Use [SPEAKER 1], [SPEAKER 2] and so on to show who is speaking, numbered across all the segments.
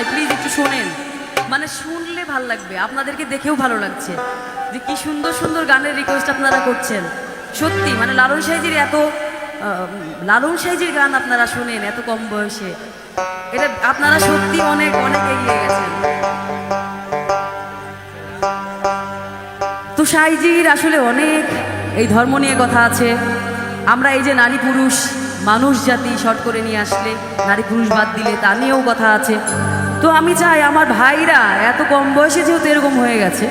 [SPEAKER 1] চাই প্লিজ একটু শোনেন। মানে শুনলে ভালো লাগবে, আপনাদেরকে দেখেও ভালো লাগছে যে কি সুন্দর সুন্দর গানের রিকোয়েস্ট আপনারা করছেন। সত্যি মানে লালন সাইজির এত লালন সাইজির গান আপনারা শোনেন এত কম বয়সে। এটা আপনারা সত্যি অনেক অনেক এগিয়ে গেছেন। তো সাইজির আসলে অনেক এই ধর্ম নিয়ে কথা আছে। আমরা এই যে নারী পুরুষ, মানুষ জাতি শর্ট করে নিয়ে আসলে, নারী পুরুষ বাদ দিলে তা নিয়েও কথা আছে। তো আমি চাই আমার ভাইরা এত কম বয়সে যেহেতু এরকম হয়ে গেছে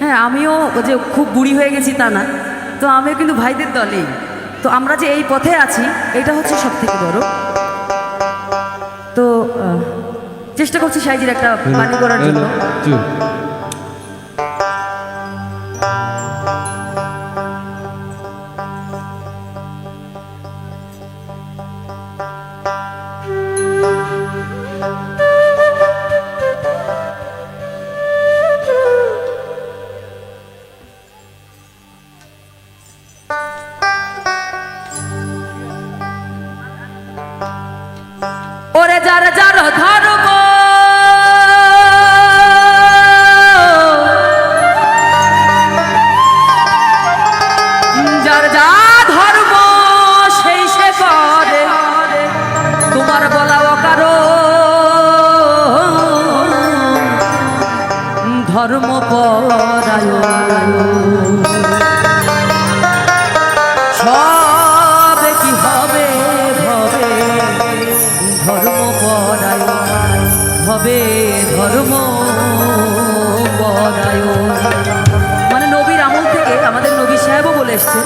[SPEAKER 1] হ্যাঁ আমিও যে খুব বুড়ি হয়ে গেছি তা না তো আমিও কিন্তু ভাইদের দলেই তো আমরা যে এই পথে আছি এটা হচ্ছে সব থেকে বড়। তো চেষ্টা করছি সাইজির একটা পানি করার জন্য।
[SPEAKER 2] two.
[SPEAKER 1] ওরে ধর্ম পরায় সবে কি হবে হবে ধর্ম হবে ধর্ম মানে নবীর আমল থেকে আমাদের নবী সাহেবও বলে এসছে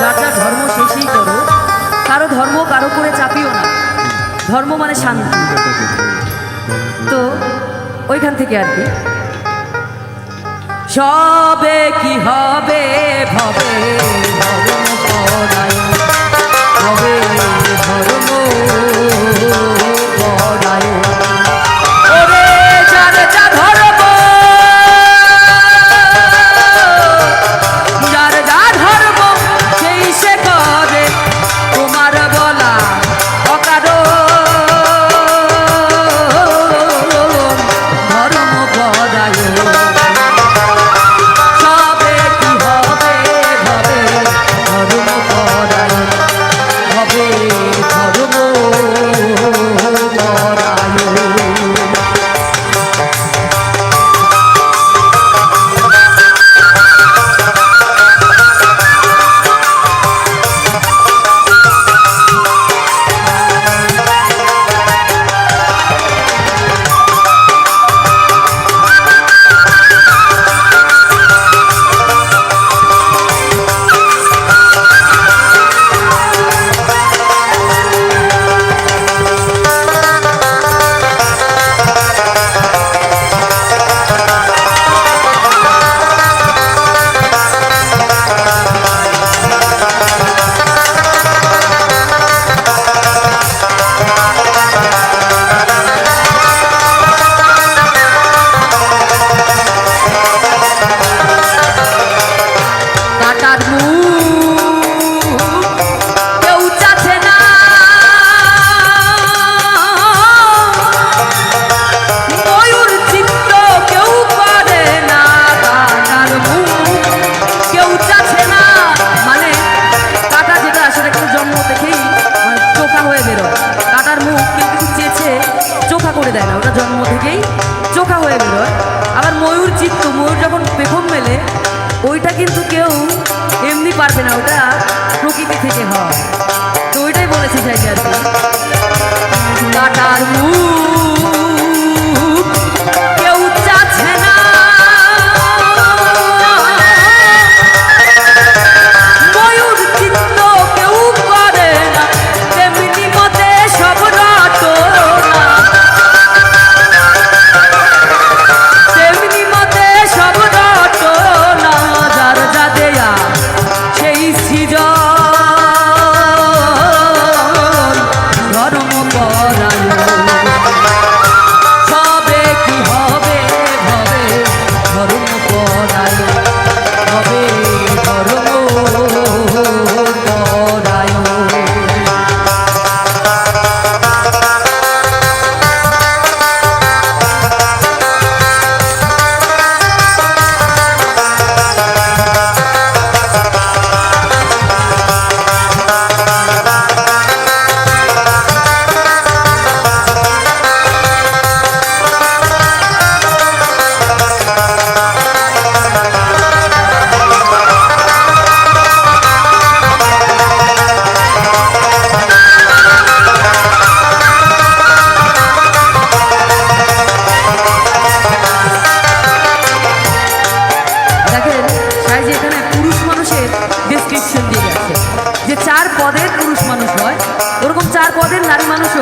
[SPEAKER 1] যার যার ধর্ম শেষই করো, কারও ধর্ম কারও করে চাপিও না। ধর্ম মানে শান্তি। তো ওইখান থেকে আর কি। সবে কি হবে? গেল। আবার ময়ূর চিত্ত, ময়ূর যখন পেখম মেলে, ওইটা কিন্তু কেউ এমনি পারবে না, ওটা প্রকৃতি থেকে হয়। তো ওইটাই বলেছি যাইকে আর কি। কাটার মুখ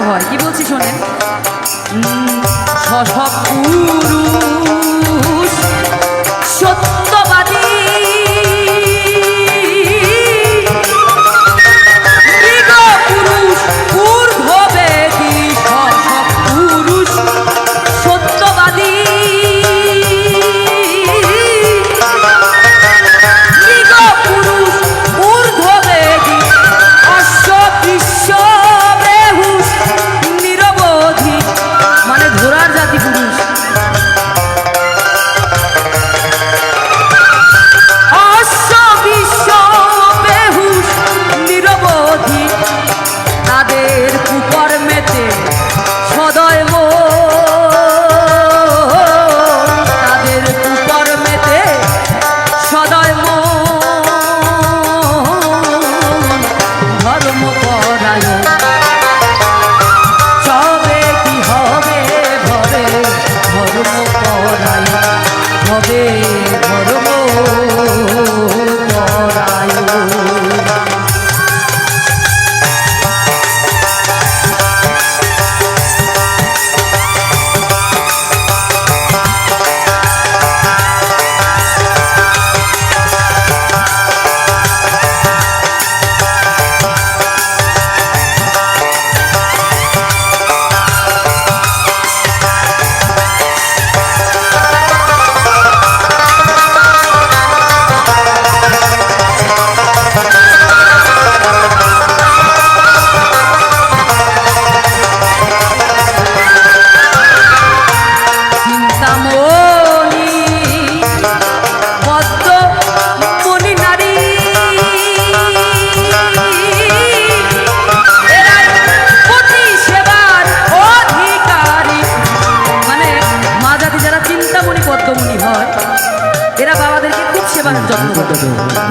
[SPEAKER 1] হয়। কি বলছি শোনেন উম,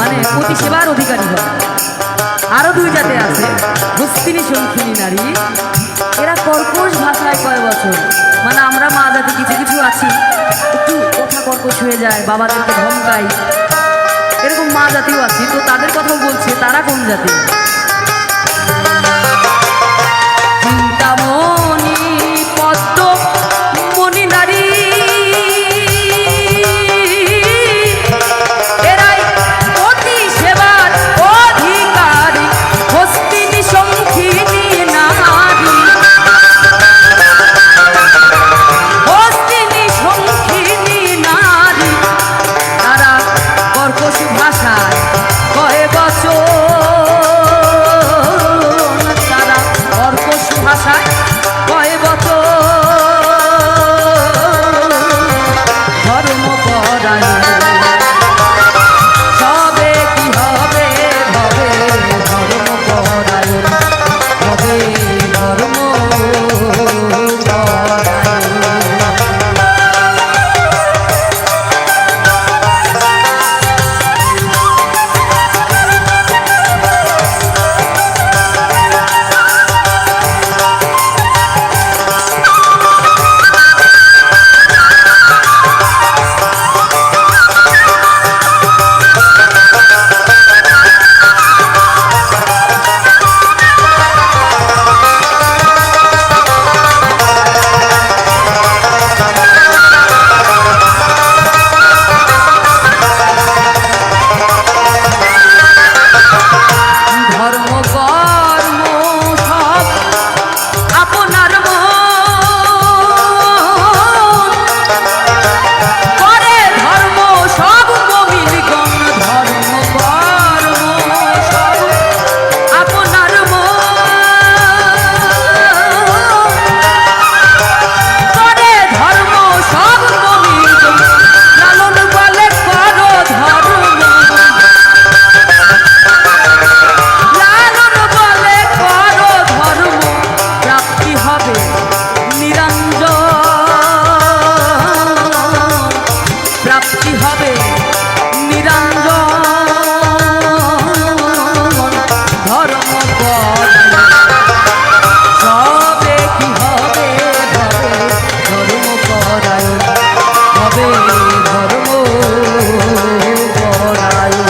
[SPEAKER 1] মানে প্রতি সেবার অধিকারী হয় আরও দুই জাতে আছে হস্তিনী শঙ্খিনী নারী। এরা কর্কশ ভাষায় কয় বছর? মানে আমরা মা জাতি কিছু কিছু আছি, একটু কথা কর্কশ হয়ে যায়, বাবাদেরকে ধমকাই। এরকম মা জাতিও আছি, তো তাদের কথাও বলছে, তারা কোন জাতি? কয়ে ধর্ম পড়ায়